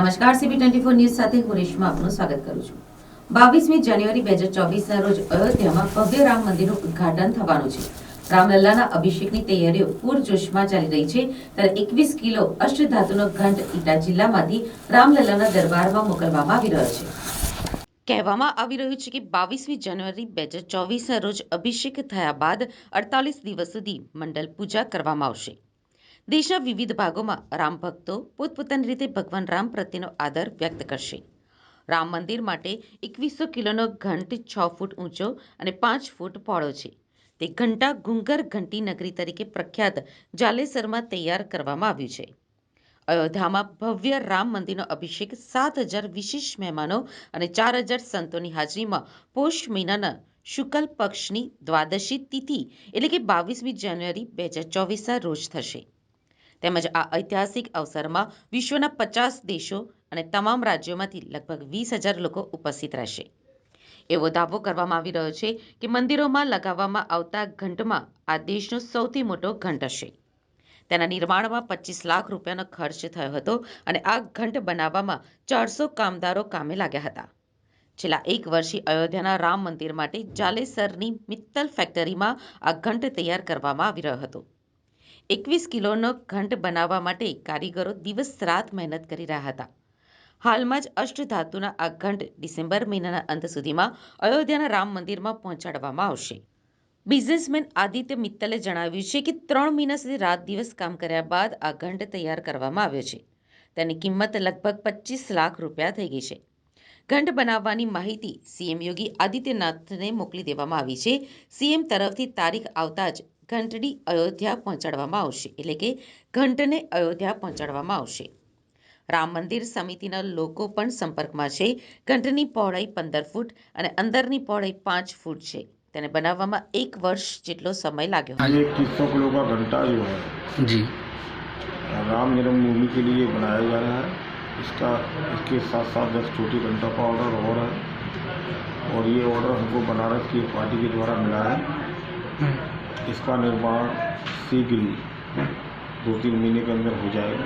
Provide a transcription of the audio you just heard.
નમસ્કાર CB twenty four news સાથે હું રેશમા આપનું સ્વાગત કરું છું. બાવીસમી જાન્યુઆરી બે હજાર ચોવીસના રોજ અયોધ્યામાં ભવ્ય રામ મંદિરનું ઉદ્ઘાટન થવાનું છે. રામલલ્લાના અભિષેકની તૈયારીઓ પૂરજોશમાં ચાલી રહી છે. ત્યારે એકવીસ કિલો અષ્ટધાતુનો ઘંટ ઈટા જિલ્લામાંથી રામલલ્લાના દરબારમાં મોકલવામાં આવી રહ્યો છે. કહેવામાં આવી રહ્યું છે કે બાવીસમી જાન્યુઆરી બે હજાર ચોવીસના રોજ અભિષેક થયા બાદ અડતાલીસ દિવસ સુધી મંડલ પૂજા કરવામાં આવશે. દેશના વિવિધ ભાગોમાં રામ ભક્તો પોતપોતાની રીતે ભગવાન રામ પ્રત્યેનો આદર વ્યક્ત કરશે. રામ મંદિર માટે એકવીસો કિલોનો ઘંટ છ ફૂટ ઊંચો અને પાંચ ફૂટ પહોળો છે. તે ઘંટા ઘુંઘર ઘંટી નગરી તરીકે પ્રખ્યાત જાલેસરમાં તૈયાર કરવામાં આવ્યું છે. અયોધ્યામાં ભવ્ય રામ મંદિરનો અભિષેક સાત હજાર વિશેષ મહેમાનો અને ચાર હજાર સંતોની હાજરીમાં પોષ મહિનાના શુકલ પક્ષની દ્વાદશી તિથિ એટલે કે બાવીસમી જાન્યુઆરી બે હજાર ચોવીસના રોજ થશે. તેમજ આ ઐતિહાસિક અવસરમાં વિશ્વના પચાસ દેશો અને તમામ રાજ્યોમાંથી લગભગ વીસ હજાર લોકો ઉપસ્થિત રહેશે. એવો દાવો કરવામાં આવી રહ્યો છે કે મંદિરોમાં લગાવવામાં આવતા ઘંટમાં આ દેશનો સૌથી મોટો ઘંટ હશે. તેના નિર્માણમાં પચીસ લાખ રૂપિયાનો ખર્ચ થયો હતો અને આ ઘંટ બનાવવામાં ચારસો કામદારો કામે લાગ્યા હતા. છેલ્લા એક વર્ષથી અયોધ્યાના રામ મંદિર માટે જાલેસરની મિત્તલ ફેક્ટરીમાં આ ઘંટ તૈયાર કરવામાં આવી રહ્યો હતો. એકવીસ કિલોનો ઘંટ બનાવવા માટે કારીગરો દિવસ રાત મહેનત કરી રહ્યા હતા. હાલમાં જ અષ્ટધાતુના આ ઘંટ ડિસેમ્બર મહિનાના અંત સુધીમાં અયોધ્યાના રામ મંદિરમાં પહોંચાડવામાં આવશે. બિઝનેસમેન આદિત્ય મિત્તલે જણાવ્યું છે કે ત્રણ મહિના સુધી રાત દિવસ કામ કર્યા બાદ આ ઘંટ તૈયાર કરવામાં આવ્યો છે. તેની કિંમત લગભગ પચીસ લાખ રૂપિયા થઈ ગઈ છે. ઘંટ બનાવવાની માહિતી સીએમ યોગી આદિત્યનાથને મોકલી દેવામાં આવી છે. સીએમ તરફથી તારીખ આવતા જ ઘંટડી અયોધ્યા પહોંચાડવામાં આવશે એટલે કે ઘંટને અયોધ્યા પહોંચાડવામાં આવશે રામ મંદિર સમિતિના લોકો પણ સંપર્કમાં છે ઘંટની પહોળાઈ પંદર ફૂટ અને અંદરની પહોળાઈ પાંચ ફૂટ છે તેને બનાવવામાં એક વર્ષ જેટલો સમય લાગ્યો હતો. ये इक्कीस सौ किलो का घंटा जो है जी राम जन्मभूमि के लिए बनाया जा रहा है इसका इसके साथ साथ दस छोटी घंटा का ऑर्डर और है और ये ऑर्डर हमको बनारस की एक पार्टी के द्वारा मिला है इसका निर्माण शीघ्र ही दो तीन महीने के अंदर हो जाएगा